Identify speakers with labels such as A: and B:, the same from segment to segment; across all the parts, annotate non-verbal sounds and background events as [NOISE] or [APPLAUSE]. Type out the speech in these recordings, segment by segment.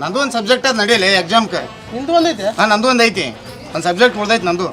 A: ನಂದು ಒಂದು ಸಬ್ಜೆಕ್ಟ್ ಅದು ನಡೀಲಿ ಎಕ್ಸಾಮ್ಗೆ
B: ನಿಂದು ಒಂದೈತೆ?
A: ಹಾಂ ನಂದು ಒಂದು ಐತಿ ಒಂದು ಸಬ್ಜೆಕ್ಟ್ ಉಳ್ದೈತೆ ನಂದು.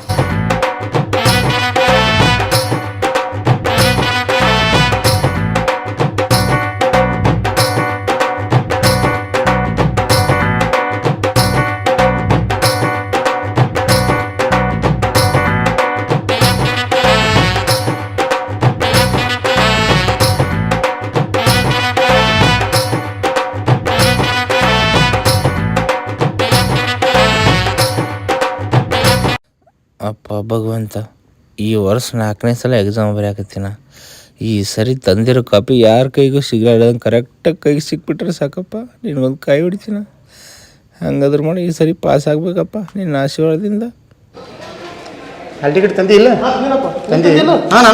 C: ಭಗವಂತ ಈ ವರ್ಷ ನಾಲ್ಕನೇ ಸಲ ಎಕ್ಸಾಮ್ ಬರೆಯಾಕತ್ತಿನ? ಈ ಸರಿ ತಂದಿರೋ ಕಾಪಿ ಯಾರ ಕೈಗೂ ಸಿಗಾಡ್ದಂಗೆ ಕರೆಕ್ಟಾಗಿ ಕೈಗೆ ಸಿಕ್ಬಿಟ್ರೆ ಸಾಕಪ್ಪ ನೀನು ಒಂದು ಕೈ ಹೊಡಿತೀನ? ಹಂಗಾದ್ರೆ ಮಾಡಿ ಈ ಸರಿ ಪಾಸ್ ಆಗಬೇಕಪ್ಪ ನಿನ್ನ ಆಶೀರ್ವಾದದಿಂದ.
A: ಹಾಲ್ ಟಿಕೆಟ್ ತಂದಿಲ್ಲ. ಹಾಂ ನಾನು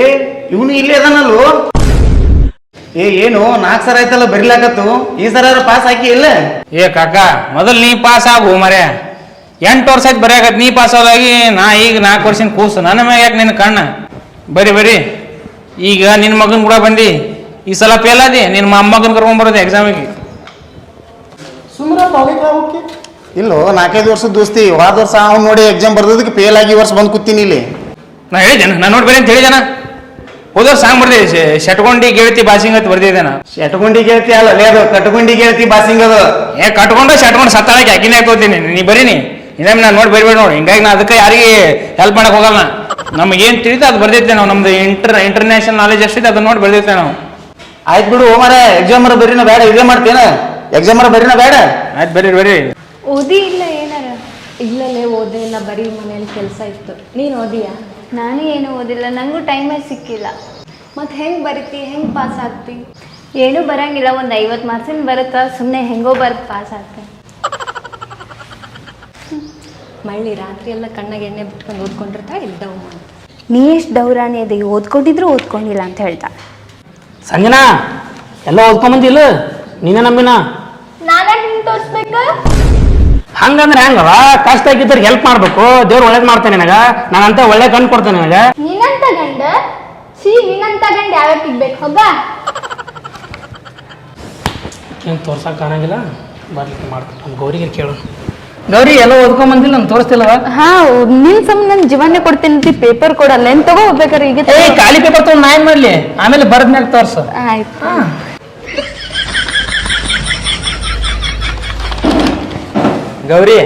A: ಏ ಇವನು ಇಲ್ಲೇ ಅದಾನಲ್ವೋ ಏ ಏನು? ನಾಲ್ಕು ಸರ ಆಯ್ತಲ್ಲ ಬರಿಲಾಕತ್ತು? ಈ ಸರ ಪಾಸ್ ಹಾಕಿ ಇಲ್ಲ?
D: ಏ ಕಾಕ ಮೊದಲು ನೀ ಪಾಸ್ ಆಗು ಮರೆ ಎಂಟು ವರ್ಷ ಆಯ್ತು ಬರೆಯಾಕತ್ ನೀ ಪಾಸ್ ಆಗಿ ನಾ ಈಗ ನಾಲ್ಕು ವರ್ಷ ಕೂಸು. ನನ್ನ ಮ್ಯಾಗ ಯಾಕೆ ನಿನ್ನ ಕಣ್ಣ? ಬರಿ ಬರಿ. ಈಗ ನಿನ್ನ ಮಗನ ಕೂಡ ಬಂದಿ. ಈ ಸಲ ಫೇಲ್ ಆದಿ. ನಿನ್ನ ಮೊಮ್ಮಗನ ಕರ್ಕೊಂಡ್ಬರೋದು ಎಕ್ಸಾಮಿಗೆ
B: ಹೋಗಿ
A: ಇಲ್ಲೋ ನಾಲ್ಕೈದು ವರ್ಷದ ದೋಸ್ತಿ. ಹೋದ ವರ್ಷ ಅವ್ನು ನೋಡಿ ಎಕ್ಸಾಮ್ ಬರ್ದದಕ್ಕೆ ಫೇಲ್ ಆಗಿ ಈ ವರ್ಷ ಬಂದು ಕೂತೀನಿ ಇಲ್ಲಿ.
D: ನಾ ಹೇಳಿದ್ದೇನೆ. ನಾನು ನೋಡಿ ಬರೀ ಅಂತ ಹೇಳಿದೇನ ಹೋದವ್ರು ಸಾಂಗ್ ಬರ್ದಿದೆ ಶಟ್ಕೊಂಡಿ ಗೆಳತಿ ಬಾಸಿಂಗ್ ಅಂತ ಬರ್ದಿದ್ದೆ ನಾ
A: ಶಟಗುಂಡಿ ಗೆಳತಿ ಅಲ್ಲ ಲೇ ಅದು ಕಟಗುಂಡಿ ಗೆಳತಿ ಬಾಸಿಂಗ್ ಅದು.
D: ಏ ಕಟ್ಕೊಂಡು ಶಟ್ಕೊಂಡು ಸತ್ತಾಳಕ್ಕೆ ಅಕ್ಕಿನೇ ಹಾಕೋತೀನಿ ನೀ ಬರೀನಿ. ಇನ್ನೊಮ್ಮೆ ನಾನು ನೋಡಿ ಬರಿಬೇಡ ನೋಡಿ ಹಿಂಗಾಗಿ ನಾ ಅದಕ್ಕೆ ಯಾರಿಗೆ ಹೆಲ್ಪ್ ಮಾಡಕ್ ಹೋಗಲ್ಲ ನಮ್ಗೆ ಏನು ತಿಳಿತು ಅದು ಬರ್ದಿರ್ತೇವೆ ನಾವು ನಮ್ದು ಇಂಟರ್ ಇಂಟರ್ನ್ಯಾಷನಲ್ ನಾಲೆಜ್ ಎಷ್ಟಿದೆ ಅದನ್ನ ನೋಡಿ ಬರ್ದಿರ್ತೇವೆ ನಾವು.
A: ಆಯ್ತು ಬಿಡು ಹೋಮಾರೆ ಎಕ್ಸಾಮ್ ಬರೀನ ಬೇಡ ಇದೇ ಮಾಡ್ತೇನ? ಎಕ್ಸಾಮ್ ಬರೀನ ಬೇಡ?
D: ಆಯ್ತು ಬರ್ರಿ ಬರ್ರಿ.
E: ಓದಿ ಇಲ್ಲ ಏನಾರ?
F: ಇಲ್ಲಲೇ ಓದೇ ಇಲ್ಲ ಬರೀ ಮನೇಲಿ ಕೆಲಸ ಇತ್ತು. ನೀನು ಓದಿಯಾ?
E: ನಾನು ಏನು ಓದಿಲ್ಲ ನನಗೂ ಟೈಮೇ ಸಿಕ್ಕಿಲ್ಲ.
F: ಮತ್ತೆ ಹೆಂಗೆ ಬರಿತಿ ಹೆಂಗೆ ಪಾಸ್ ಆಗ್ತಿ?
E: ಏನೂ ಬರಂಗಿಲ್ಲ ಒಂದು ಐವತ್ತು ಮಾರ್ಕ್ಸಿನ ಬರುತ್ತಾ? ಸುಮ್ಮನೆ ಹೆಂಗೋ ಬರ್ದು ಪಾಸ್ ಆಗ್ತೆ.
F: ಮಳ್ಳಿ ರಾತ್ರಿ ಎಲ್ಲ ಕಣ್ಣಾಗ ಎಣ್ಣೆ ಬಿಟ್ಕೊಂಡು ಓದ್ಕೊಂಡಿರ್ತಾ ಇದ್ದವು
E: ನೀ ಎಷ್ಟು ದೌರಾಣಿ ಅದೇ? ಓದ್ಕೊಂಡಿದ್ರು ಓದ್ಕೊಂಡಿಲ್ಲ ಅಂತ ಹೇಳ್ತಾ.
G: ಸಂಜನಾ ಎಲ್ಲ ಓದ್ಕೊಂಬಂದಿಲ್ಲ ನೀನ ನಂಬಿನ
E: ನಾನೇ ತೋರಿಸ್ಬೇಕು?
G: ಹಂಗಂದ್ರೆ ಹೆಂಗವ ಕಷ್ಟ ಆಗಿದ್ದವ್ರಿಗೆ ಹೆಲ್ಪ್ ಮಾಡ್ಬೇಕು. ದೇವ್ರು ಒಳ್ಳೇದ್ ಮಾಡ್ತಾನೆ ನನಗ. ನಾನಂತ ಒಳ್ಳೆ ಕಣ್ ಕೊಡ್ತೇನೆ ನನಗ.
E: ಗಂಡ? ಸಿ ನಿನ್ನಂತ ಗಂಡ ಯಾವಾಗ ಸಿಗ್ಬೇಕು ಹೋಗ.
G: ಏನು ತೋರ್ಸಕ್ಕೆ ಕಾಣಂಗಿಲ್ಲ? ಬರ್ಲಿಕ್ಕೆ ಮಾಡ್ತೀನಿ. ನಮ್ಮ ಗೌರಿಗೆ ಕೇಳು. ಗೌರಿ ಎಲ್ಲ ಓದ್ಕೊಂಬಂದಿಲ್ಲ ನಾನು ತೋರಿಸ್ತಿಲ್ಲವ
E: ಹಾ ನಿನ್ ಸಮ ನನ್ ಜೀವನ ಕೊಡ್ತೀನಿ ಅಂತ ಪೇಪರ್ ಕೊಡಲ್ಲ. ಏನ್ ತಗೋ ಹೋಗ್ಬೇಕಾರೆ ಈಗ
G: ಏ ಖಾಲಿ ಪೇಪರ್ ತೊಗೊಂಡು ನಾ ಏನ್ ಮಾಡ್ಲಿ. ಆಮೇಲೆ ಬರದ್ಮ್ಯಾಗ ತೋರ್ಸು.
E: ಆಯ್ತು.
D: ಗೌರಿ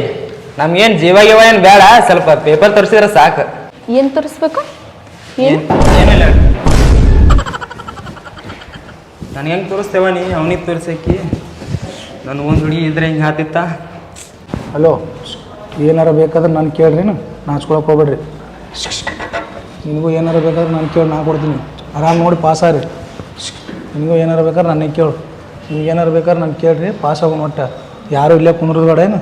D: ನಮ್ಗೇನು ಜೀವ ಗೀವ ಏನು ಬೇಡ ಸ್ವಲ್ಪ ಪೇಪರ್ ತೋರಿಸಿದ್ರೆ ಸಾಕು.
E: ಏನ್ ತೋರಿಸ್ಬೇಕು?
D: ಏನಿಲ್ಲ. ನನಗೆ ಹೆಂಗೆ ತೋರಿಸ್ತೇವ ನೀ? ಅವನಿಗೆ ತೋರಿಸಕ್ಕಿ ನನ್ನ ಒಂದು ಹುಡುಗಿ ಇದ್ರೆ ಹಿಂಗೆ ಹಾತಿತ್ತ?
H: ಹಲೋ ಏನಾರ ಬೇಕಾದ್ರೆ ನಾನು ಕೇಳ್ರಿ ನಾಚ್ಕೊಳಕ್ಕೆ ಹೋಗ್ಬೇಡ್ರಿ. ನಿನಗೂ ಏನಾರ ಬೇಕಾದ್ರೆ ನಾನು ಕೇಳಿ ನಾ ಕೊಡ್ತೀನಿ. ಆರಾಮ್ ನೋಡಿ ಪಾಸ್ ಆಗ್ರಿ. ನಿನಗೂ ಏನಾರ ಬೇಕಾದ್ರೆ ನನಗೆ ಕೇಳು. ನಿಮ್ಗೆ ಏನಾರು ಬೇಕಾದ್ರೆ ನಾನು ಕೇಳ್ರಿ ಪಾಸ್ ಆಗೋ ಒಟ್ಟು ಯಾರು ಇಲ್ಲೇ ಕುಂದ್ರದ ಬೇಡ ಏನು?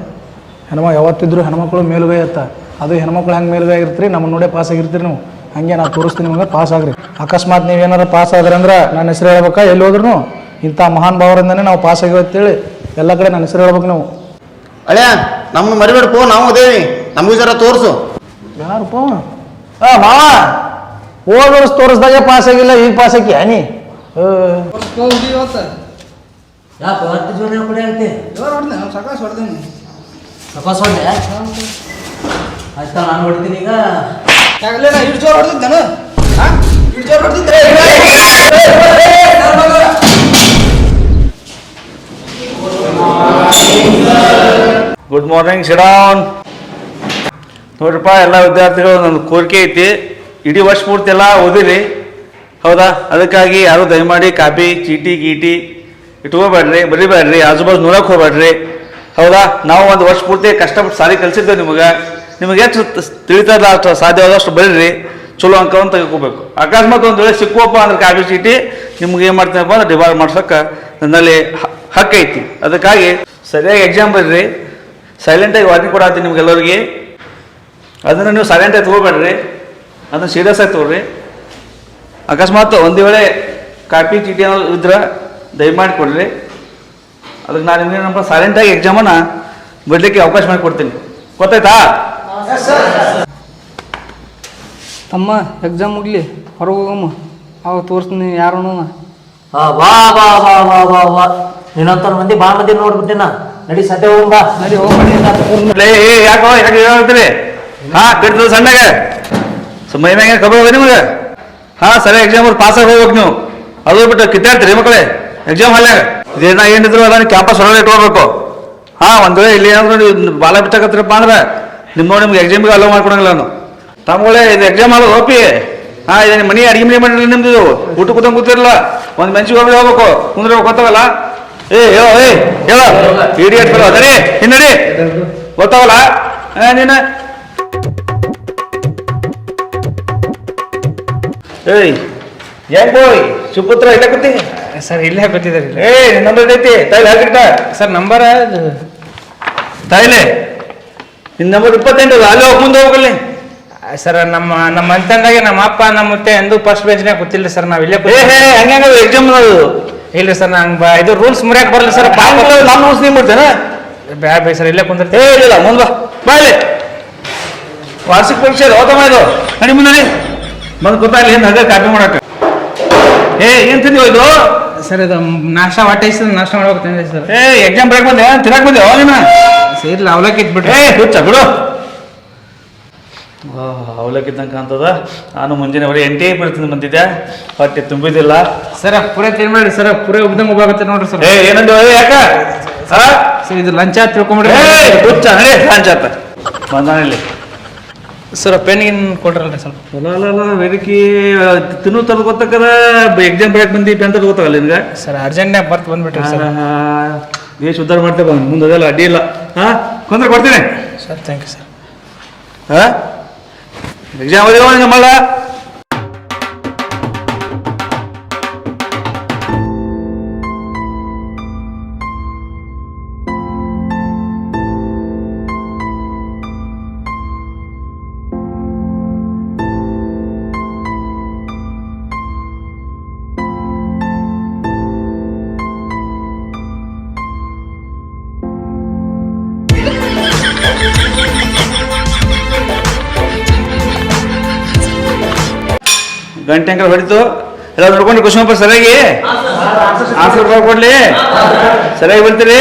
H: ಹೆಣ್ಮ ಯಾವತ್ತಿದ್ರು ಹೆಣ್ಮಕ್ಳು ಮೇಲುಗೈ ಇರ್ತ. ಅದು ಹೆಣ್ಮಕ್ಳು ಹೆಂಗೆ ಮೇಲುಗೈ ಆಗಿರ್ತೀರಿ ನಮ್ಮ ನೋಡೇ ಪಾಸ್ ಆಗಿರ್ತೀರಿ ನೀವು. ಹಂಗೆ ನಾವು ತೋರಿಸ್ತೀನಿ ನಿಮಗೆ ಪಾಸ್ ಆಗ್ರಿ. ಅಕಸ್ಮಾತ್ ನೀವು ಏನಾರ ಪಾಸ್ ಆದ್ರೆ ಅಂದ್ರೆ ನನ್ನ ಹೆಸರು ಹೇಳ್ಬೇಕಾ? ಎಲ್ಲಿ ಹೋದ್ರು ಇಂಥ ಮಹಾನ್ ಭಾವರಿಂದನೇ ನಾವು ಪಾಸ್ ಆಗಿವಿ ಅಂತೇಳಿ ಎಲ್ಲ ಕಡೆ ನನ್ನ ಹೆಸರು ಹೇಳ್ಬೇಕು ನೀವು.
A: ಅಳ್ಯಾ ಮರಿಬೇಡ ಪೋ ನಾವು ಅದೇವಿ. ನಮಗೂ ಜರ ತೋರಿಸು.
H: ಯಾರು ಆ ಮಾವ ಹೋದ ವರ್ಷ ತೋರಿಸ್ದಾಗೆ ಪಾಸ್ ಆಗಿಲ್ಲ ಈಗ ಪಾಸ್ ಆಕಿ ನೀ
B: ಯಾಕೆ ಕೂಡ
A: ಸಾಕಾಸ್ ಹೊಡ್ದೇನಿ.
B: ಸಪಾಸ್ ಹೊಡ್ದೆ? ಆಯ್ತಾ ನಾನು ಹೊಡ್ತೀನಿ ಈಗ.
A: ಯಾಕಲೇ ನಾ ಇಷ್ಟು ಜೋರು ಹೊಡೆದಿದ್ದಾನು ಇಷ್ಟು ಜೋರು ಹೊಡೆದಿದ್ರೆ
I: ಗುಡ್ ಮಾರ್ನಿಂಗ್ ಶಿಡಾನ್ ನೋಡ್ರಪ್ಪ ಎಲ್ಲ ವಿದ್ಯಾರ್ಥಿಗಳು ನನ್ನ ಕೋರಿಕೆ ಐತಿ ಇಡೀ ವರ್ಷ ಪೂರ್ತಿ ಎಲ್ಲ ಓದಿರಿ ಹೌದಾ ಅದಕ್ಕಾಗಿ ಯಾರು ದಯಮಾಡಿ ಕಾಪಿ ಚೀಟಿ ಗೀಟಿ ಇಟ್ಕೋಬೇಡ್ರಿ ಬರಿಬೇಡ್ರಿ ಆಜು ಬಾಜು ನೋಡಕ್ಕೆ ಹೋಗ್ಬೇಡ್ರಿ ಹೌದಾ ನಾವು ಒಂದು ವರ್ಷ ಪೂರ್ತಿ ಕಷ್ಟಪಟ್ಟು ಸಾರಿ ಕಲಿಸಿದ್ದೇವೆ ನಿಮಗೆ ನಿಮಗೆ ಎಷ್ಟು ತಿಳಿತದ ಅಷ್ಟು ಸಾಧ್ಯವಾದಷ್ಟು ಬರೀರಿ, ಚಲೋ ಅಂಕವನ್ನು ತೆಗೆದುಕೋಬೇಕು. ಅಕಸ್ಮಾತ್ ಒಂದು ವೇಳೆ ಸಿಕ್ಕುವಪ್ಪ ಅಂದ್ರೆ ಕಾಪಿ ಚೀಟಿ, ನಿಮ್ಗೆ ಏನು ಮಾಡ್ತೀನಪ್ಪ ಅಂದ್ರೆ ಡಿಬಾರ್ ಮಾಡ್ಸೋಕೆ ನನ್ನಲ್ಲಿ ಹ- ಹಕ್ಕು ಐತಿ. ಅದಕ್ಕಾಗಿ ಸರಿಯಾಗಿ ಎಕ್ಸಾಮ್ ಬರೀರಿ ಸೈಲೆಂಟಾಗಿ ವಾರ್ನಿಂಗ್ ಕೊಡತ್ತೀನಿ ನಿಮ್ಗೆಲ್ಲರಿಗೆ. ಅದನ್ನು ನೀವು ಸೈಲೆಂಟಾಗಿ ತೊಗೋಬೇಡ್ರಿ, ಅದನ್ನು ಸೀರಿಯಸ್ ಆಗಿ ತೊಗೊಳ್ರಿ ಅಕಸ್ಮಾತ್ ಒಂದು ವೇಳೆ ಕಾಪಿ, ಚೀಟಿ ಅನ್ನೋದು ಇದ್ರೆ ದಯಮಾಡಿ ಕೊಡ್ರಿ. ಅದಕ್ಕೆ ನಾನು ನಿಮಗೆ ನಮ್ಮ ಸೈಲೆಂಟಾಗಿ ಎಕ್ಸಾಮನ್ನು ಬರಲಿಕ್ಕೆ ಅವಕಾಶ ಮಾಡಿಕೊಡ್ತೀನಿ. ಗೊತ್ತಾಯ್ತಾ? [LAUGHS]
G: ತಮ್ಮ ಎಕ್ಸಾಮ್ ಮುಗ್ಲಿ ಹೊರಗೆ ಹೋಗಮ್ಮ.
J: ಅವು ತೋರಿಸ್ತೀನಿ ಯಾರು
B: ಹಾ ವಾ ವಾ ವಾ ವಾ ವಾ ವಾ ನಿನ್ನಂತ ಮಂದಿ ಬಾ ಮಂದಿ ನೋಡ್ಬಿಟ್ಟಿನ. ನಡಿ ಸದ್ಯ ಹೋಗ ಬಾ ನಡಿ ಹೋಗ್ಬಿಡಿ
I: ಯಾಕೋ ಯಾಕೆ ಹೇಳ್ತೀರಿ? ಹಾ ಬಿಡ್ತದ ಸಣ್ಣಗೆ. ಸುಮ್ಮನೆ ಮ್ಯಾಗ ಖಬರ್ ಅದ ನಿಮಗೆ. ಹಾ ಸರಿ ಎಕ್ಸಾಮ್ ಪಾಸ್ ಆಗಿ ಹೋಗ್ಬೇಕು ನೀವು. ಅದು ಬಿಟ್ಟು ಕಿತ್ತಾಡ್ತೀರಿ ಮಕ್ಕಳೇ? ಎಕ್ಸಾಮ್ ಹಲ್ಲಾಗ ಇದೇನ ಏನಿದ್ರು ಅದನ್ನ ಕ್ಯಾಂಪಸ್ ಹೊರಗಡೆ ಇಟ್ಕೋಬೇಕು. ಹಾ ಒಂದ್ ವೇಳೆ ಇಲ್ಲಿ ಏನಾದ್ರು ನೀವು ಬಾಲ ಬಿಟ್ಟಾಕತ್ತೀರಪ್ಪ ಅಂದ್ರೆ ನಿಮ್ಮ ನಿಮ್ಗೆ ಎಕ್ಸಾಮ್ಗೆ ಅಲೋ ಮಾಡ್ಕೊಡಂಗಿಲ್ಲ ನಾನು ತಮ್ಮಗಳೇ ಇದು ಎಕ್ಸಾಮ್ ಆಗೋದು ಓಪಿ ಹಾ ಇದು ಮನೆ ಅಡಿಗೆ ಮನೆ ಮಾಡಿಲ್ಲ ನಿಮ್ದು ಊಟ ಕೂತಂಗ್ ಕೂತಿರಲ್ಲ. ಒಂದು ಮನ್ಸಿಗೆ ಹೋಗಿ ಹೋಗ್ಬೇಕು. ಕುಂದ್ರೆ ಗೊತ್ತಾಗಲ್ಲ? ಏ ಹೇಳೋ ಏ ಹೇಳೋ. ಇಡಿಯಟ್ ಬರೋ ಅದರಿ ಹಿನ್ನಡಿ ಗೊತ್ತಾಗಲ್ಲ? ಹಾಂ ನೀನ. ಏಯ್ ಹೆಂಗ್ ಬೋಯ್ ಸುಪುತ್ರ ಇಲ್ಲ ಕೂತಿ?
D: ಸರ್ ಇಲ್ಲೇ ಗೊತ್ತಿದ್ದಾರೆ
I: ಏ ನಂಬರ್ ಐತಿ ತೈಲ ಹಾಕಿಟ್ಟ
D: ಸರ್ ನಂಬರ್
I: ತಾಯಿಲೆ? ನಿನ್ನ ನಂಬರ್ ಇಪ್ಪತ್ತೆಂಟು ಅಲ್ಲಿ? ಹೋಗಿ ಮುಂದೆ ಹೋಗಲಿ
D: ಸರ್ ನಮ್ಮ ನಮ್ಮ ಅಂತಂದಾಗೆ ನಮ್ಮ ಅಪ್ಪ ನಮ್ಮ ಮುತ್ತೆ ಎಂದು ಫಸ್ಟ್ ಬೆಂಚ್ನಾಗ ಗೊತ್ತಿಲ್ಲ ಸರ್ ನಾವು ಇಲ್ಲೇ
I: ಏ ಹೇ ಹಂಗ ಎಕ್ಸಾಮ್ ಅದು
D: ಇಲ್ಲ ಸರ್ ನಂಗೆ ಇದು ರೂಲ್ಸ್ ಮುರಿಯಕ್ಕೆ ಬರಲ್ಲ ಸರ್
I: ನಾನು ರೂಲ್ಸ್ ನೀವು
D: ಬಿಡ್ತೇನೆ ಬೇ ಸರ್ ಇಲ್ಲೇ ಕುಂದಿರ್ತೀವಿ
I: ಏ ಇಲ್ಲ ಮುಂದೆ ಬಾ. ಇಲ್ಲಿ. ವಾರ್ಷಿಕ ಪರೀಕ್ಷೆ ಓದಮ್ಮ ಇದು. ನಡಿ ಮುಂದೆ ಬಂದು ಗೊತ್ತಾಗಲಿ ಏನು ಹಗ ಕಾಪಿ ಮಾಡಕ್ಕೆ. ಏ ಏನ್ ತಿಂದಿವ ಇದು?
D: ಸರ್ ಇದು ನಾಷ್ಟ ಹೊಟ್ಟೆ ನಾಷ್ಟ ಮಾಡ್ಬೇಕು ತಂದೆ ಸರ್.
I: ಏ ಎಕ್ಸಾಮ್ ಬ್ರೇಕ್ ಬಂದೆ ತಿನ್ನಕ್ ಬಂದೆ ನೀನ.
D: ಇಲ್ಲ ಅವಲಕ್ಕಿ ಇದ್ಬಿಟ್ರಿ
I: ಏ ಹುಚ್ಚ ಬಿಡು. ಅವಲಕ್ಕಿ ಇದ್ದಂಗೆ ಕಾಣ್ತದ? ನಾನು ಮುಂಜಾನೆ ಬರೀ ಎಂಟೇ ಬರ್ತೀನಿ ಬಂದಿದ್ದೆ. ಹೊಟ್ಟೆ ತುಂಬಿದಿಲ್ಲ
D: ಸರ್ ಪೂರ ಮಾಡಿ ಸರ್ ಪೂರ ಉಬ್ದಂಗೆ ಹೋಗಾಕತ್ತೆ ನೋಡ್ರಿ ಸರ್.
I: ಏ ಏನಂದ ಯಾಕ? ಹಾ
D: ಸರ್ ಇದು ಲಂಚ ತಿಳ್ಕೊಂಬಿಡ್ರಿ.
I: ಏ ಹುಚ್ಚ ನಡಿ ಲಾಂಚಾತ ಬಂದಾನಿಲ್ಲಿ
D: ಸರ್ ಪೆನ್ಗಿನ್ ಕೊಟ್ರಲ್ರಿ ಸ್ವಲ್ಪ.
I: ಅಲ್ಲ ಅಲ್ಲ ಅಲ್ಲ ವೇದಿಕೆ ತಿನ್ನು ತಂದು ಗೊತ್ತಾಕದ ಎಕ್ಸಾಮ್ ಬ್ರೇಕ್ ಬಂದಿ ಪೆನ್ ತರದ ಗೊತ್ತಾಗಲ್ಲ ನಿನ್ಗೆ?
D: ಸರ್ ಅರ್ಜೆಂಟ್ನಾಗ ಬರ್ತು ಬಂದ್ಬಿಟ್ರಿ ಸರ್.
I: ದೇಶ ಉದ್ಧಾರ ಮಾಡ್ತೇವೆ ಮುಂದೆ ಅದೆಲ್ಲ ಅಡ್ಡಿ ಇಲ್ಲ. ಹಾ ಕೊಂದ್ರೆ ಕೊಡ್ತೀನಿ.
D: ಸರ್ ಥ್ಯಾಂಕ್ ಯು ಸರ್
I: ಹಾ? ಎಕ್ಸಾಮ್ ಓದಿರೋ ನಿಮ್ಮಲ್ಲ ಅಂಕಲ್ ಹೊಡಿತು. ಎಲ್ಲ ನೋಡ್ಕೊಂಡು ಕುಸುಮಪ್ಪ ಪೇಪರ್ ಸರಿಯಾಗಿ? ಆನ್ಸರ್ ಕೊಡ್ಲಿ. ಸರಿಯಾಗಿ ಬರ್ತೀರಿ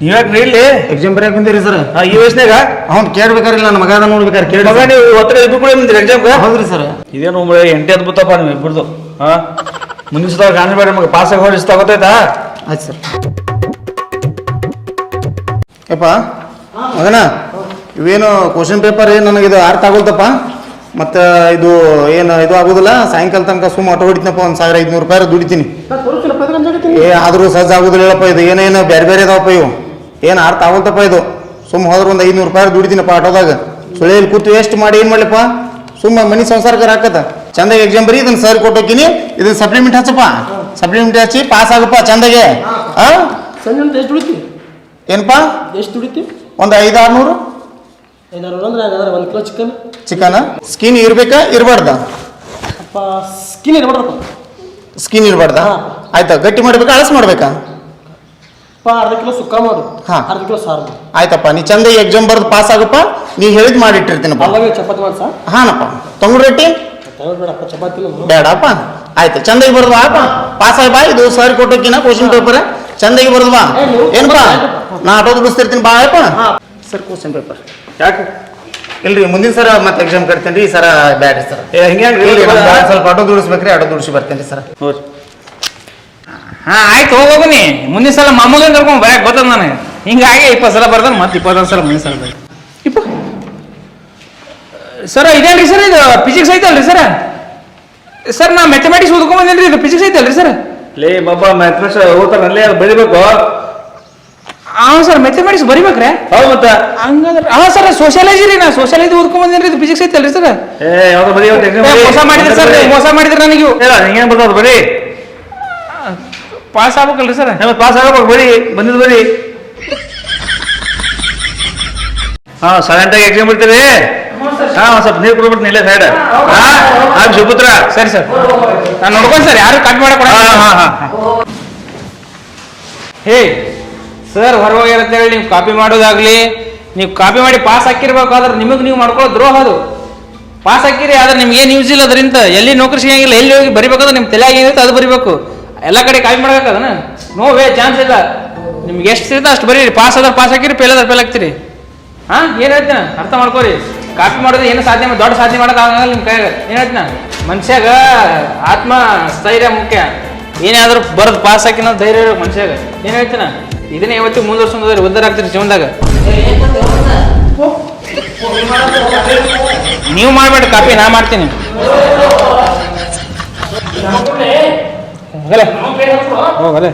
I: ನೀವ್ಯಾಕೆ ಇಲ್ಲಿ
A: ಎಕ್ಸಾಮ್ ಬರೆಯಕ್ ಬಂದಿರಿ ಸರ್
I: ಈ ವಯಸ್ಸಿನಾಗ?
A: ಅವ್ನು ಕೇಳ್ಬೇಕಾರಿಲ್ಲ ನನ್ನ ಮಗ ನೋಡ್ಬೇಕಾರೆ ಕೇಳಿ
I: ಮಗ ನೀವು ಒತ್ತಡ ಇದ್ದು ಕೂಡ ಬಂದಿರಿ ಎಕ್ಸಾಮ್ಗೆ
A: ಹೌದ್ರಿ ಸರ್
I: ಇದೇನು ಎಂಟೆ ಅದ್ಭುತಪ್ಪ ನೀವು ಇಬ್ಬರದು ಹಾ? ಮುಂದಿನ ಸಲ ಕಾಣಬೇಡ ಮಗ ಪಾಸ್ ಆಗಿ ಗೊತ್ತಾಯ್ತಾ
A: ಆಯ್ತು ಸರ್ ಯಪ್ಪ ಮಗನ ಇವೇನು ಕ್ವಶನ್ ಪೇಪರ್ ಏನು ನನಗೆ ಇದು ಅರ್ಥ ಆಗೋಲ್ತಪ್ಪ? ಮತ್ತು ಇದು ಏನು ಇದು ಆಗುದಿಲ್ಲ? ಸಾಯಂಕಾಲ ತನಕ ಸುಮ್ಮ ಆಟೋ ಹೊಡಿತೀನಪ್ಪ ಒಂದು ಸಾವಿರ ಐದುನೂರು ರೂಪಾಯಿ ದುಡಿತೀನಿ. ಏ ಆದರೂ ಸಜ್ಜ ಆಗೋದಿಲ್ಲಪ್ಪ ಇದು. ಏನೇನು ಬೇರೆ ಬೇರೆ ಇದಾವಪ್ಪ ಇವು? ಏನು ಅರ್ಥ ಆಗೋಲ್ತಪ್ಪ ಇದು? ಸುಮ್ಮ ಹೋದ್ರೆ ಒಂದು ಐದ್ನೂರು ರೂಪಾಯಿ ದುಡಿತೀನಪ್ಪ ಆಟೋದಾಗ. ಸುಳಿಯಲ್ಲಿ ಕೂತು ಎಷ್ಟು ಮಾಡಿ ಏನು ಮಾಡ್ಲಪ್ಪ? ಸುಮ್ಮ ಮನಿ ಸಂಸಾರಕ್ಕೆ ಹಾಕತ್ತ ಚಂದಾಗಿ ಎಕ್ಸಾಮ್ ಬರೀ ಇದನ್ನ ಸರ್ ಕೊಟ್ಟೋಕಿನಿ ಇದನ್ನ ಸಪ್ಲಿಮೆಂಟ್ ಹಚ್ಚಪ್ಪ. ಸಪ್ಲಿಮೆಂಟ್ ಹಚ್ಚಿ ಪಾಸ್ ಆಗಪ್ಪ ಚಂದಾಗೆ. ಏನಪ್ಪ?
K: ಎಷ್ಟು ದುಡಿತಿ?
A: ಒಂದು ಐದು ಆರ್ನೂರು?
K: ಹಾಗಾದ್ರೆ ಒಂದು ಕಿಲೋ ಚಿಕನ್
A: ಚಿಕನ್? ಸ್ಕಿನ್ ಇರ್ಬೇಕಾ ಇರಬಾರ್ದ?
K: ಅಪ್ಪ ಸ್ಕಿನ್ ಇರ್ಬಾರ್ದಪ್ಪ.
A: ಸ್ಕಿನ್ ಇರಬಾರ್ದ? ಆಯ್ತಾ ಗಟ್ಟಿ ಮಾಡ್ಬೇಕಾ ಅಳಸ್ ಮಾಡ್ಬೇಕಾ?
K: ಅಪ್ಪ ಅರ್ಧ ಕಿಲೋ ಸುಕ್ಕ ಮಾಡು.
A: ಹಾ.
K: ಅರ್ಧ ಕಿಲೋ ಸಾರು. ಮಾಡು
A: ಆಯ್ತಪ್ಪ ನೀ ಚಂದ ಎಕ್ಸಾಮ್ ಬರ್ದು ಪಾಸ್ ಆಗಪ್ಪ ನೀ ಹೇಳಿದ್ ಮಾಡಿಟ್ಟಿರ್ತೀನಪ್ಪ.
K: ಅಲ್ಲವೇ ಚಪಾತಿ ಮಾಡ್ಸ
A: ಹಾನಪ್ಪ ತೊಂಗ್ ರೊಟ್ಟಿ?
K: ಬೇಡಪ್ಪ ಚಪಾತಿ
A: ಬೇಡಪ್ಪ. ಆಯ್ತು ಚಂದಾಗಿ ಬರ್ದು ಬಾ ಅಪ್ಪ. ಪಾಸ್ ಆಗಿ ಬಾ ಇದು ಸರ್ ಕೊಟ್ಟೋಕಿನ ಕ್ವಶನ್ ಪೇಪರ್ ಚಂದಾಗಿ ಬರ್ದು ಬಾ. ಏನಪ್ಪ? ನಾ ಆಟೋ ಬಿಡಿಸ್ತಿರ್ತೀನಿ ಬಾ ಅಪ್ಪ. ಸರ್ ಕ್ವಶನ್ ಪೇಪರ್
I: ಯಾಕೆ?
A: ಇಲ್ರಿ ಮುಂದಿನ ಸರ ಮತ್ತೆ ಎಕ್ಸಾಮ್ ಕಟ್ತೇನೆ ರೀ ಸರ ಬ್ಯಾಡ್ರಿ ಸರ್.
I: ಏ ಹಿಂಗೆ
A: ಸ್ವಲ್ಪ ಆಟೋ ದುಡಿಸ್ಬೇಕ್ರಿ ಆಟೋ ದುಡಿಸಿ ಬರ್ತೇನೆ ಸರ್.
I: ಹ್ಞೂ
D: ಹಾ ಆಯ್ತು ಹೋಗೋಗುನಿ ಮುಂದಿನ ಸಲ ಮಾಮೂಲಿ ಕರ್ಕೊಂಡು ಬರಕ್ ಗೊತ್ತದ ನನಗೆ ಹಿಂಗಾಗಿ ಇಪ್ಪತ್ತು ಸಲ ಬರ್ತಾನೆ ಮತ್ತೆ ಇಪ್ಪತ್ತೊಂದು ಸಲ ಮುಂದಿನ ಸಲ ಬರ್ತಾನೆ ಇಪ್ಪ. ಸರ್ ಇದೇನ್ರಿ ಸರ್ ಇದು ಫಿಸಿಕ್ಸ್ ಐತಲ್ರಿ ಸರ್? ಸರ್ ನಾ ಮ್ಯಾಥಮೆಟಿಕ್ಸ್ ಓದ್ಕೊಂಡ್ ಬಂದೇನ್ರಿ ಇದು ಫಿಸಿಕ್ಸ್ ಐತಲ್ರಿ ಸರ್?
I: ಲೇ ಬಾಬಾ ಮ್ಯಾಥಮೆಟಿಕ್ಸ್ ಓದ್ತಾರಲ್ಲೇ ಬೆಳಿಬೇಕು ಬರಿಬೇಕು.
D: ಹಾಂ ಸರ್ ಮ್ಯಾಥಮೆಟಿಕ್ಸ್ ಬರಿಬೇಕ್ರೆ?
I: ಹೌದು ಮತ್ತ.
D: ಹಂಗಂದ್ರೆ ಹಾಂ ಸರ್ ಸೋಶಿಯಾಲಜಿ ರೀ ನಾ ಸೋಶಿಯಾಲಜಿ ಓದ್ಕೊಂಡ್ ಬಂದೇನ್ರಿ ಇದು ಫಿಸಿಕ್ಸ್ ಐತಲ್ರಿ ಸರ್?
I: ಏ ಯಾವ್ದು ಬರೀ.
D: ಮೋಸ ಮಾಡಿದ್ರಿ ಸರ್ ಮೋಸ ಮಾಡಿದ್ರಿ ನನಗೆ. ಇವು.
I: ಇಲ್ಲ ಹಿಂಗೇನು ಬರ್ತದ ಬರೀ.
D: ಪಾಸ್ ಆಗ್ಬೇಕಲ್ರಿ ಸರ್?
I: ನಿಮ್ಮ ಪಾಸ್ ಆಗಬೇಕು ಬರೀ ಬಂದಿದ್ದು ಬರೀ. ಹಾ ಸೈಲೆಂಟಾಗಿ ಎಕ್ಸಾಮ್ ಬಿಡ್ತೀರಿ ಹಾ ಒಂದ್ ಸ್ವಲ್ಪ ನೀರು ಕೊಡ್ಬಿಡ್ತೀನಿ ಇಲ್ಲೇ ಸೈಡ್ ಹಾ ಹಾ ಸುಪುತ್ರ
D: ಸರಿ ಸರ್. ನಾನು ನೋಡ್ಕೊಂಡು ಸರ್ ಯಾರು ಕಟ್ ಮಾಡಕ್.
I: ಹಾ ಹಾ. ಹೇ
D: ಸರ್ ಅಂತ ಹೇಳಿ ನೀವು ಕಾಪಿ ಮಾಡೋದಾಗ್ಲಿ, ನೀವು ಕಾಪಿ ಮಾಡಿ ಪಾಸ್ ಹಾಕಿರ್ಬೇಕಾದ್ರೆ ನಿಮಗೆ ನೀವು ಮಾಡ್ಕೊಳ್ಳೋ ದ್ರೋಹ ಅದು. ಪಾಸ್ ಹಾಕಿರಿ, ಆದ್ರೆ ನಿಮ್ಗೆ ಏನು ಯೂಸ್ ಇಲ್ಲ ಅದರಿಂದ. ಎಲ್ಲಿ ನೌಕರಿ ಸಿಗಂಗಿಲ್ಲ, ಎಲ್ಲಿ ಹೋಗಿ ಬರಿಬೇಕಂದ್ರೆ ನಿಮ್ಮ ತಲೆ ಏನಿರುತ್ತೆ ಅದು ಬರಿಬೇಕು. ಎಲ್ಲ ಕಡೆ ಕಾಪಿ ಮಾಡಬೇಕದನ ನೋ ವೇ ಚಾನ್ಸ್ ಇಲ್ಲ. ನಿಮ್ಗೆ ಎಷ್ಟು ಸಿಗುತ್ತೆ ಅಷ್ಟು ಬರೀರಿ. ಪಾಸ್ ಆದ್ರೆ ಪಾಸ್ ಹಾಕಿರಿ ಫೇಲ್ ಆದ್ರೆ ಫೇಲ್ ಹಾಕ್ತೀರಿ ಹಾಂ, ಏನು ಹೇಳ್ತೀನಿ? ಅರ್ಥ ಮಾಡ್ಕೋರಿ. ಕಾಪಿ ಮಾಡೋದು ಏನು ಸಾಧ್ಯ ದೊಡ್ಡ ಸಾಧ್ಯ ಮಾಡೋಕ್ಕಾಗಲ್ಲ ನಿಮ್ಮ ಕೈಯಾಗ. ಏನು ಹೇಳ್ತೀನಿ? ಮನುಷ್ಯಾಗ ಆತ್ಮ ಸ್ಥೈರ್ಯ ಮುಖ್ಯ. ಏನಾದರೂ ಬರೋದು ಪಾಸ್ ಹಾಕಿನ ಧೈರ್ಯ ಮನುಷ್ಯಾಗ. ಏನು ಹೇಳ್ತೀನ? ಇದನ್ನೇ ಯಾವತ್ತು ಮುಂದುವರ್ಸ್ಕೊಂಡ್ರೆ ಉದ್ದಾರ ಆಗ್ತೀರಿ ಜೀವನದಾಗ? ನೀವು ಮಾಡ್ಬೇಡ ಕಾಪಿ ನಾ ಮಾಡ್ತೀನಿ. ಹೋಗಲೆ.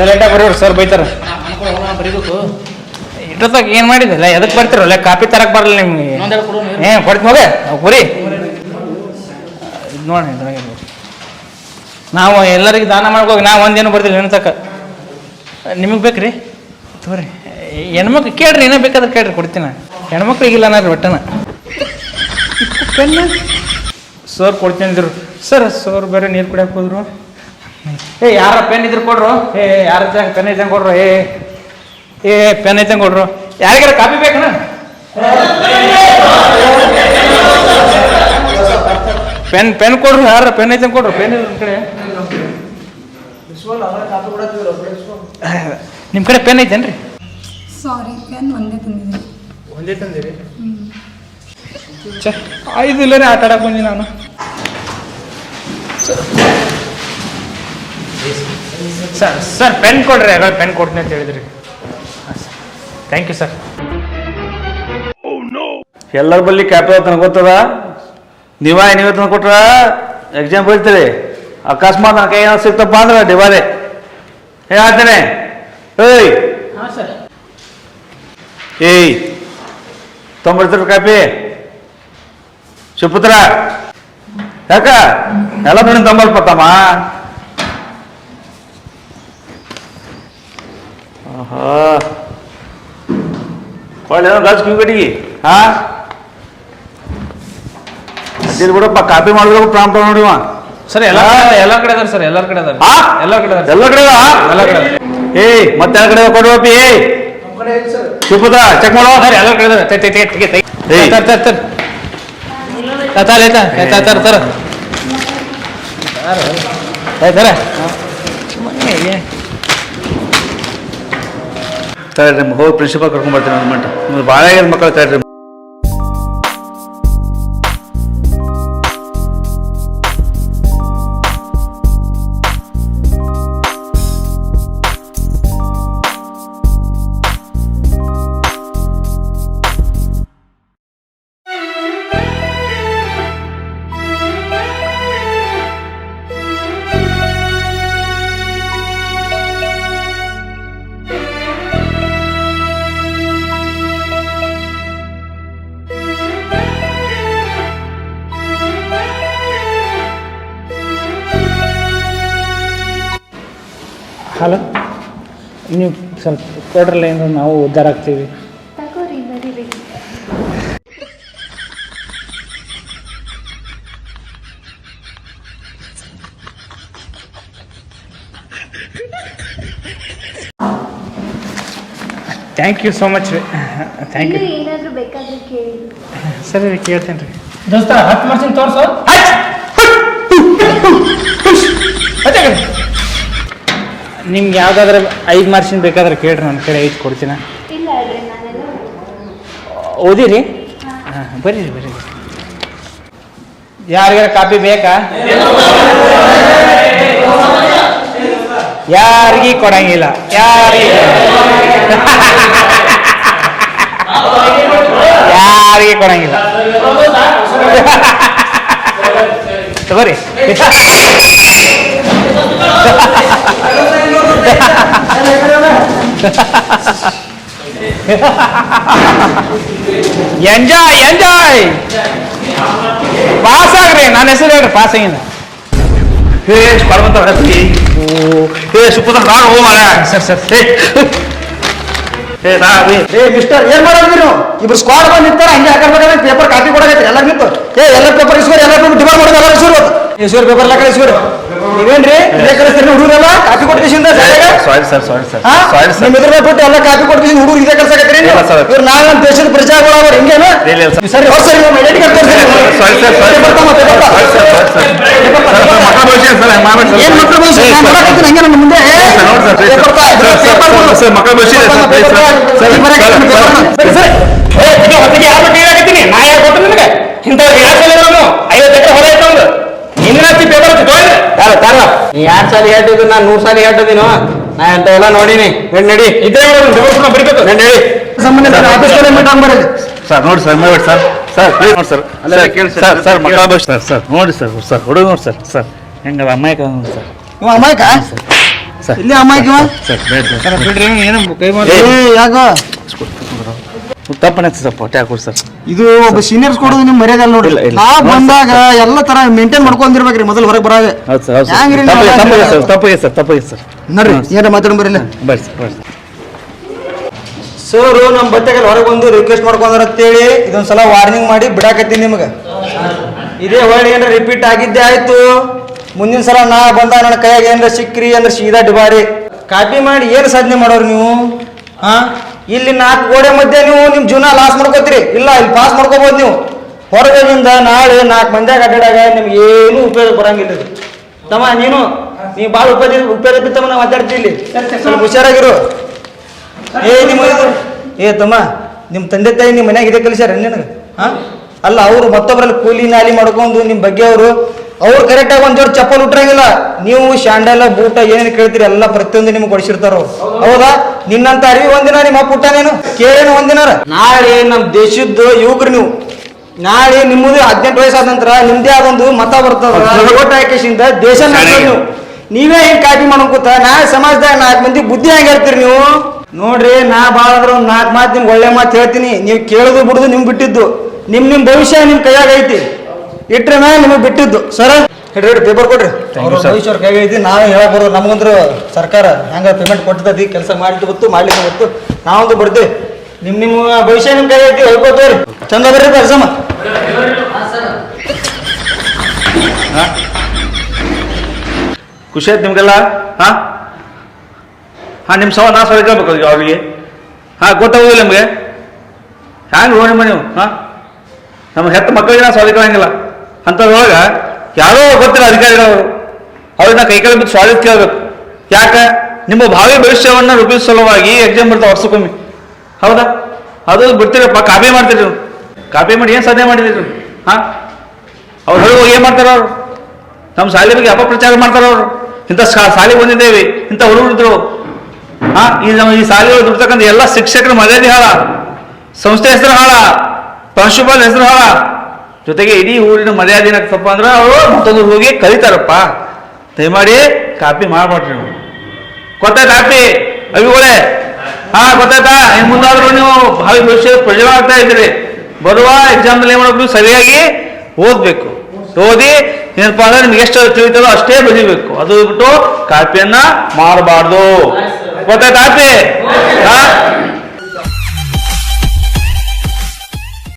D: ಸರ್ ಲೇಟ ಬರೋರು ಸರ್ ಬೈತಾರ.
G: ಬರೀಬೇಕು
D: ಇಟ್ಟತ್ತಾಗ ಏನು ಮಾಡಿದಿಲ್ಲ ಎದಕ್ಕೆ ಬರ್ತಿರಲ್ಲ ಕಾಪಿ ತರಕ್ ಬರಲ್ಲ ನಿಮ್ಗೆ. ಏ ಕೊಡ್ತೀನಿ ಹೋಗೆ. ಬರೀ. ನೋಡಿ ಇದ್ರಾಗ ನಾವು ಎಲ್ಲರಿಗೆ ದಾನ ಮಾಡ್ಕೋಗಿ ನಾವು ಒಂದೇನು ಬರ್ತಿಲ್ಲ ಏನು ತಕ್ಕ. ನಿಮಗೆ ಬೇಕ್ರಿ? ತೋರಿ ಹೆಣ್ಮಕ್ಳು ಕೇಳ್ರಿ ಏನೋ ಬೇಕಾದ್ರೆ ಕೇಳ್ರಿ ಕೊಡ್ತೀನಿ ಹೆಣ್ಮಕ್ಳಿಗಿಲ್ಲ ನಾನು ಒಟ್ಟನ. ಸರ್ ಕೊಡ್ತೀನಿ ಅಂದ್ರು. ಸರ್ ಸರ್ ಬೇರೆ ನೀರು ಕುಡಿಯಕ್ಕೆ ಹೋದ್ರು? ಏ ಯಾರ ಪೆನ್ ಇದ್ರು ಕೊಡ್ರು? ಏ ಯಾರ ಪೆನ್ ಇದ್ದಂಗೆ ಕೊಡ್ರು? ಏ ಏ ಪೆನ್ ಐತಂಗೆ ಕೊಡ್ರು. ಯಾರಿಗಾರ ಕಾಪಿ ಬೇಕಣ್ಣ ಪೆನ್ ಪೆನ್ ಕೊಡ್ರಿ ಯಾರ ಪೆನ್ ಐತೆ ಕೊಡ್ರು? ಪೆನ್ ಇಲ್ಲ ಕಡೆ? ನಿಮ್ಮ ಕಡೆ ಪೆನ್ ಐತೇನ್ರಿ?
L: ಸಾರಿ ಪೆನ್ ಒಂದೇ ತಂದಿದ್ದೀನಿ.
D: ಒಂದೇ ತಂದಿರಿ? ಛೆ ಐದು ಇಲ್ಲೇ ಆಟ ಆಡಕ್ಕೆ ಬಂದಿ ನಾನು. ಸರ್ ಸರ್ ಪೆನ್ ಕೊಡ್ರಿ ಯಾವಾಗ ಪೆನ್ ಕೊಡ್ತೀನಿ ಅಂತ ಹೇಳಿದ್ರಿ. ಥ್ಯಾಂಕ್ ಯು ಸರ್
I: ಎಲ್ಲರ ಬಳಿ ಕ್ಯಾಪೆ ತನಕ ಗೊತ್ತದ? ನೀವ ನೀವೇ ತಂದು ಕೊಟ್ರ? ಎಕ್ಸಾಮ್ ಬರ್ತೀರಿ? ಅಕಸ್ಮಾತ್ ನನ್ನ ಕೈ ಏನಾದ್ರು ಸಿಕ್ತಪ್ಪ ಅಂದ್ರೆ ಡಿವಾರೆ ಹೇಳ್ತೇನೆ ಏಯ್. ಏಯ್. ತೊಂಬರ್ತೀರ ಕಾಪಿ. ಸುಪುತ್ರ. ಯಾಕ? ಎಲ್ಲ ನೋಡಿ ತೊಂಬಲ್ಪತ್ತಮ್ಮ ಒಳ್ಳೆ ಗಲ್ಸ್ ಕಿವಿಗಡಿಗೆ ಹಾ ಅದಿಲ್ ಬಿಡಪ್ಪ ಕಾಪಿ ಮಾಡಿದ್ರು ಪ್ರಾಂಪ್ಟ್ ನೋಡಿವ
D: ಸರ್ ಎಲ್ಲ ಎಲ್ಲ ಕಡೆ ಅದಾರ ಸರ್ ಎಲ್ಲರ ಕಡೆ ಅದಾರ? ಎಲ್ಲ ಕಡೆ ಅದಾರ
I: ಎಲ್ಲ ಕಡೆ
D: ಎಲ್ಲ ಕಡೆ ಅದಾರ.
I: ಏಯ್ ಮತ್ತೆ ಎಲ್ಲ ಕಡೆ ಕೊಡುವಪ್ಪಿ ಏಯ್ ಸುಪುತ್ರ ಚೆಕ್ ಮಾಡೋ
D: ಸರ್ ಎಲ್ಲ ಕಡೆ ಅದಾರ ತೈ ತೈ ತೈ ತೈ ತೈ
I: ಏಯ್.
D: ತರ್ ತರ ತರ ತರ ತರ
I: ತಗೊಳ್ರಿ ಹೋಗಿ ಪ್ರಿನ್ಸಿಪಾಲ್ ಕರ್ಕೊಂಡ್ಬರ್ತೀನಿ ಒಂದು ನಿಮ್ದು ಭಾಳ ಆಗ್ಯದ ಮಕ್ಕಳು ತಗೊಳ್ರಿ
D: ಹಲೋ ನೀವು ಸ್ವಲ್ಪ ಕೊಡ್ರಲ್ಲ ಏನು ನಾವು ಉದ್ಧಾರ ಆಗ್ತೀವಿ.
F: ತಗೋರಿ ಬರೀರಿ.
D: ಥ್ಯಾಂಕ್ ಯು ಸೋ ಮಚ್ ರೀ ಥ್ಯಾಂಕ್ ಯು
F: ಇನ್ನೂ ಏನಾದರೂ ಬೇಕಾದ್ರೆ ಕೇಳಿ.
D: ಸರಿ ರೀ ಕೇಳ್ತೇನೆ ರೀ.
G: ದೋಸ್ತ ಹತ್ತು ಮಾಡ್ತೀನಿ ತೋರ್ಸು.
D: ನಿಮ್ಗೆ ಯಾವ್ದಾದ್ರೆ ಐದು ಮಾರ್ಕ್ಸಿನ ಬೇಕಾದ್ರೆ ಕೇಳ್ರಿ ನನ್ನ ಕಡೆ ಐದು ಕೊಡ್ತೀನಿ.
F: ಇಲ್ಲ ನಾನೆಲ್ಲ
D: ಓದಿರಿ? ಹಾಂ. ಬರ್ರಿ ಬರ್ರಿ ಯಾರಿಗಾರ ಕಾಪಿ ಬೇಕಾ? ಯಾರಿಗೂ ಕೊಡಂಗಿಲ್ಲ. ಯಾರಿಗೆ ಯಾರಿಗೆ ಕೊಡಂಗಿಲ್ಲ. ತಗೋರಿ ಎಂಜಾಯ್ ಎಂಜಾಯ್ ಪಾಸ್ ಆಗ್ರಿ ನನ್ನ ಹೆಸರು ಹೇಳ್ರಿ ಪಾಸ್ ಆಗಿನ
I: ಏ ಸ್ಕ್ವಾಡ್ ಬಂತ ಏ ಸುಪ್ಪದ ನಾನು ಹೋಗ ಮಾಡ ಸರ್ ಸರ್ ಏ ನಾ ಬಿ
M: ಏ ಮಿಸ್ಟರ್ ಏನ್ ಮಾಡೋದು ನೀವು ಇಬ್ರು ಸ್ಕ್ವಾಡ್ ಬಂದ್ ನಿಂತಾರ ಹಂಗೆ ಹಾಕಬೇಕಾದ್ರೆ ಪೇಪರ್ ಕಾಪಿ ಕೊಡಕೈತಿ ಎಲ್ಲ ನಿಂತು ಏ ಎಲ್ಲ ಪೇಪರ್ ಇಸ್ಕೋರಿ ಎಲ್ಲ ಪೇಪರ್ ಡಿಮಾಂಡ್ ಮಾಡೋದು ಎಲ್ಲ ಇಸ್ಕೋರಿ ಇಸ್ಕೋರಿ ಪೇಪರ್ ಎಲ್ಲ ಕಡೆ ಇಸ್ಕೋರಿ ನೀವೇನ್ರಿ ಇಲ್ಲೇ ಕಳಿಸ್ತೀರಿ ಹುಡುಗರೆಲ್ಲ ಕಾಪಿ ಕೊಟ್ಟಿಸಿಂದ
I: ಸಾರಿ ಸರ್ ಸಾರಿ ಸರ್
M: ಹಾ
I: ಸಾರಿ ಸರ್
M: ನಿಮ್ ಎದುರು ಬಿಟ್ಟು ಎಲ್ಲ ಕಾಪಿ ಕೊಟ್ಟಿಸಿ ಹುಡುಗರು ಇದೇ ಕಳ್ಸಕತ್ತೀರಿ
I: ಇಲ್ಲ.
M: ಇವ್ರು ನಮ್ಮ ದೇಶದ ಪ್ರಜೆಗಳು ಅವ್ರು ಹಿಂಗೇನು
I: ಇಲ್ಲ, ಇಲ್ಲ sir.
M: ಸರಿ ಸರಿ ನಿಮ್ಮ ತೋರಿಸಿ
I: sorry sir sorry. Sir sir sir sir ಮಕ್ಕಳ ಭವಿಷ್ಯ ಸರ್ ಸರ್
M: ಏನ್ ಭವಿಷ್ಯ? ನಾನ್ ಹಂಗೆ ನಮ್ಮ ಮುಂದೆ
I: ಸರ್, ನೋಡಿ sir, sir, sir, sir. Sir, ಮಕ್ಕಳ ಭವಿಷ್ಯ ಇದೆ sir, sir, sir, sir. Sir.
M: ಸರಿ, ಸರಿ.
D: ಹೊತ್ತಿಗೆ ಯಾರು ನಾ ಯಾರು ಗೊತ್ತು ನಿನಗೆ ಇಂಥವ್ರು ನಾನು ಐವತ್ತು ಎಕರೆ ಹೊಲ ಐತೆ ಪೇಪರ್
M: ತಾರ ತಾರ ನೀ ಯಾರ್ ಸಾಲಿ ಹೇಳ್ತಿದ್ದು? ನಾನು ನೂರ್ ಸಾಲಿ ಹೇಳ್ತಿದ್ದೀನೋ ನಾ ಅಂತ ಎಲ್ಲ ನೋಡಿನಿ ನಡಿ. ನಡಿ
D: ಪೇಪರ್ ಬರೀಬೇಕು.
M: ನಡಿ. ನಡಿ ಸಂಬಂಧ ಆಫೀಸ್ ಕಡೆ ಮೀಟ್ ಆಗ್ಬಾರ್ದು.
I: ಸರ್ ನೋಡಿ ಸರ್ ಮಾಡ್ಬೇಡಿ ಸರ್. ಸರ್ ಪ್ಲೀಸ್ ನೋಡಿ ಸರ್. ಸರ್ ಸರ್ ಸರ್ ಮಕ್ಕಳ ಸರ್ ಸರ್ ನೋಡಿ ಸರ್ ಸರ್ ಹುಡುಗ ನೋಡಿ ಸರ್ ಸರ್. ಹೆಂಗಲ್ಲ ಅಮ್ಮಾಯ್ಕ ನೋಡಿ ಸರ್.
M: ಇವ ಅಮ್ಮಾಯ್ಕ?
I: ಸರ್.
M: ಇಲ್ಲಿ ಅಮ್ಮಾಯ್ಕ
I: ಸರ್ ಬೇಡ
D: ಬಿಡ್ರಿ ಏನು ಕೈ
M: ಮಾಡಿ ಯಾಕೋ?
I: ತಪ್ಪನೆ ಸಪೋರ್ಟ್ ಹೊಟ್ಟೆ ಸರ್.
M: ಇದು ಒಬ್ಬ ಸೀನಿಯರ್ಸ್ ಕೊಡೋದು ನಿಮ್ ಮರ್ಯಾದೆ ಅಲ್ಲ ನೋಡಿ
I: ಇಲ್ಲ,
M: ಬಂದಾಗ ಎಲ್ಲ ತರ ಮೇಂಟೈನ್ ಮಾಡ್ಕೊಂಡಿರ್ಬೇಕ್ರಿ ಮೊದಲು ಹೊರಗೆ ಬರಾಗ.
I: ಹೌದು ಸರ್ ಹೌದು ಸರ್.
M: ನೀವು
I: ಸರ್ ತಪ್ಪಿಗೆ ಸರ್ ತಪ್ಪಿಗೆ ಸರ್.
M: ನೋಡ್ರಿ ಏನಾರ ಮಾತಾಡ ಬರಿಲ್ಲ
I: ಬರ್ರಿ ಸರ್ ಬರ್ರಿ
M: ಸರ್. ನಮ್ಮ ಬಟ್ಟೆಗೆ ಹೊರಗೆ ಬಂದು ರಿಕ್ವೆಸ್ಟ್ ಮಾಡ್ಕೊಂಡ್ರ ಅಂತೇಳಿ ಇದೊಂದ್ಸಲ ವಾರ್ನಿಂಗ್ ಮಾಡಿ ಬಿಡಾಕತ್ತೀನಿ ನಿಮಗೆ. ಇದೇ ಹೊಳ್ಳಿ ಏನಾರ ರಿಪೀಟ್ ಆಗಿದ್ದೆ ಆಯ್ತು. ಮುಂದಿನ ಸಲ ನಾ ಬಂದಾಗ ನನ್ನ ಕೈಯಾಗ ಏನಾರ ಸಿಕ್ಕ್ರಿ ಅಂದ್ರೆ ಸೀದಾ ಡಿಬಾರಿ ಕಾಪಿ ಮಾಡಿ ಏನು ಸಾಧನೆ ಮಾಡೋರು ನೀವು? ಹಾ? ಇಲ್ಲಿ ನಾಲ್ಕು ಗೋಡೆ ಮಧ್ಯೆ ನೀವು ನಿಮ್ಮ ಜೀವನ ಲಾಸ್ ಮಾಡ್ಕೋತೀರಿ. ಇಲ್ಲ, ಇಲ್ಲಿ ಪಾಸ್ ಮಾಡ್ಕೋಬೋದು ನೀವು. ಹೊರಗಿನಿಂದ ನಾಳೆ ನಾಲ್ಕು ಮಂದಿಯಾಗ ಅಡ್ಡಾಡಾಗ ನಿಮ್ಗೆ ಏನೂ ಉಪಯೋಗ ಬರಂಗಿಲ್ಲ. ತಮ್ಮ, ನೀನು, ನೀ ಭಾಳ ಉಪಯೋಗ ಉಪಯೋಗ ಬಿತ್ತಮ್ಮ, ನಾವು ಮಾತಾಡ್ತೀವಿ ಇಲ್ಲಿ. ಸ್ವಲ್ಪ ಹುಷಾರಾಗಿರು. ಏ, ನಿಮ್ಮ ಏ, ತಮ್ಮ ನಿಮ್ಮ ತಂದೆ ತಾಯಿ ನಿಮ್ಮ ಮನ್ಯಾಗ ಇದೆ ಕಲಿಸ್ಯಾರ ನಿನಗೆ? ಹಾ? ಅಲ್ಲ, ಅವರು ಮತ್ತೊಬ್ಬರಲ್ಲಿ ಕೂಲಿ ನಾಲಿ ಮಾಡ್ಕೊಂಡು ನಿಮ್ಮ ಬಗ್ಗೆ ಅವರು ಅವ್ರು ಕರೆಕ್ಟಾಗಿ ಒಂದು ಜೋಡಿ ಚಪ್ಪಲ್ ಉಟ್ರಂಗಿಲ್ಲ. ನೀವು ಶಾಂಡಲ ಬೂಟ ಏನೇನು ಕೇಳ್ತೀರಿ ಎಲ್ಲ ಪ್ರತಿಯೊಂದು ನಿಮ್ಗೆ ಕೊಡಿಸಿರ್ತಾರ ಹೌದಾ? ನಿನ್ನಂತ ಅರಿವಿ ಒಂದಿನ ನಿಮ್ಮ ಪುಟ್ಟನೇನು ಕೇಳೇನು ಒಂದಿನಾರ ನಾಳೆ ನಮ್ಮ ದೇಶದ ಯುವಕರು ನೀವು. ನಾಳೆ ನಿಮ್ಮದು ಹದಿನೆಂಟು ವಯಸ್ಸಾದ ನಂತರ ನಿಮ್ದೇ ಆದೊಂದು ಮತ ಬರ್ತದ. ಹಾಕಿಸಿಂದ ದೇಶ ನೀವು. ನೀವೇ ಹಿಂಗ್ ಕಾಪಿ ಮಾಡ್ಕೊತ ನಾ ಸಮಾಜದಾಗ ನಾಲ್ಕು ಮಂದಿ ಬುದ್ಧಿ ಹೆಂಗ್ ಹೇಳ್ತೀರಿ ನೀವು. ನೋಡ್ರಿ ನಾ ಭಾಳ ಅಂದ್ರೆ ಒಂದು ನಾಲ್ಕು ಮಾತು ನಿಮ್ಗೆ ಒಳ್ಳೆ ಮಾತು ಹೇಳ್ತೀನಿ. ನೀವು ಕೇಳುದು ಬಿಡುದು ನಿಮ್ಗೆ ಬಿಟ್ಟಿದ್ದು. ನಿಮ್ ನಿಮ್ ಭವಿಷ್ಯ ನಿಮ್ ಕೈಯಾಗ ಐತಿ. ಇಟ್ರೆ ಮೇಲೆ ನಿಮಗೆ ಬಿಟ್ಟಿದ್ದು. ಸರ್? ಹಿಡ್ರಿ ಹಿಡ್ರಿ ಪೇಪರ್ ಕೊಡ್ರಿ. ಅವ್ರ ಕೈಯಾಗ ಐತಿ ನಾವೇ ಹೇಳಕ್ ಬರೋದು ನಮಗಂದ್ರು ಸರ್ಕಾರ ಹೆಂಗ ಪೇಮೆಂಟ್ ಕೊಡ್ತೈತಿ ಕೆಲಸ ಮಾಡ್ಲಿಕ್ಕೆ ಗೊತ್ತು ಮಾಡ್ಲಿಕ್ಕೆ ಗೊತ್ತು. ನಾವಂತೂ ಬಿಡ್ತೀವಿ ನಿಮ್ ನಿಮ್ಮ ಭವಿಷ್ಯ ನಿಮ್ ಕೈ ಐತಿ ಹೇಳ್ಕೊತೇವ್ರಿ ಚಂದ ಬರ್ರಿ ಎಕ್ಸಾಮ
I: ಖುಷಿ ಆಯ್ತು ನಿಮಗೆಲ್ಲ? ಹಾ? ಹಾ ನಿಮ್ಮ ಸವ ನಾ ಸರಿ ಕೇಳ್ಬೇಕು ಅವ್ರಿಗೆ ಅವ್ರಿಗೆ. ಹಾ ಗೊತ್ತಾಗೋದಿಲ್ಲ ನಿಮಗೆ? ಹ್ಯಾಂಗೆ ನೋಡಿ ನೀವು? ಹಾ? ನಮ್ಮ ಹೆತ್ತ ಮಕ್ಕಳಿಗೆ ನಾ ಸಾಲಿ ಕೇಳಂಗಿಲ್ಲ. ಅಂಥದ್ರೊಳಗೆ ಯಾರೋ ಗೊತ್ತಿಲ್ಲ ಅಧಿಕಾರಿಗಳು. ಅವ್ರನ್ನ ಕೈಕಾಲ ಬಿದ್ದು ಸ್ವಾಗತ ಕೇಳಬೇಕು. ಯಾಕೆ? ನಿಮ್ಮ ಭಾವಿ ಭವಿಷ್ಯವನ್ನು ರೂಪಿಸುವ ಸಲುವಾಗಿ ಎಕ್ಸಾಮ್ ಬರ್ತಾವೆ ವರ್ಷಕ್ಕೊಮ್ಮೆ ಹೌದಾ? ಅದು ಬಿಡ್ತೀರಪ್ಪ ಕಾಪಿ ಮಾಡ್ತೀರಿ ಕಾಪಿ ಮಾಡಿ ಏನು ಸಾಧನೆ ಮಾಡಿದ್ರಿ? ಹಾಂ? ಅವ್ರು ಹೇಳುವ ಏನು ಮಾಡ್ತಾರೆ ಅವರು? ನಮ್ಮ ಶಾಲೆ ಬಗ್ಗೆ ಅಪಪ್ರಚಾರ ಮಾಡ್ತಾರೆ ಅವರು? ಇಂಥ ಶಾಲೆಗೆ ಬಂದಿದ್ದೇವೆ, ಇಂಥ ಹುಡುಗರಿದ್ರು ಹಾಂ? ಈ ನಮ್ಮ ಈ ಶಾಲೆಗಳು ದುಡ್ತಕ್ಕಂಥ ಎಲ್ಲ ಶಿಕ್ಷಕರ ಮರ್ಯಾದೆ ಹಾಳ. ಸಂಸ್ಥೆ ಹೆಸರು ಹಾಳ. ಪ್ರಾಂಶುಪಾಲ ಹೆಸರು ಹಾಳ. ಜೊತೆಗೆ ಇಡೀ ಊರಿನ ಮರ್ಯಾದೆ ಏನಾಗ್ತಪ್ಪ ಅಂದ್ರೆ ಅವರು ಮತ್ತೊಂದು ಹೋಗಿ ಕಲಿತಾರಪ್ಪ ದಯಮಾಡಿ ಕಾಪಿ ಮಾಡ್ಬೇಡ್ರಿ ನೀವು. ಗೊತ್ತಾಯ್ತಾ ಕಾಪಿ? ಅವಿಗಳೇ ಹಾ ಗೊತ್ತಾಯ್ತಾ? ಇನ್ ಮುಂದಾದ್ರೂ ನೀವು ಭಾವಿ ಭವಿಷ್ಯ ಪ್ರಜೆಗಳಾಗ್ತಾ ಇದ್ರಿ ಬರುವ ಎಕ್ಸಾಮ್ನಲ್ಲಿ ಏನು ಮಾಡಬೇಕು ಸರಿಯಾಗಿ ಓದಬೇಕು. ಓದಿ ಏನಪ್ಪ ಅಂದ್ರೆ ನಿಮ್ಗೆ ಎಷ್ಟು ತಿಳಿತದೋ ಅಷ್ಟೇ ಬರೀಬೇಕು. ಅದು ಬಿಟ್ಟು ಕಾಪಿಯನ್ನ ಮಾಡಬಾರ್ದು ಗೊತ್ತಾಯ್ತಾ ಕಾಪಿ?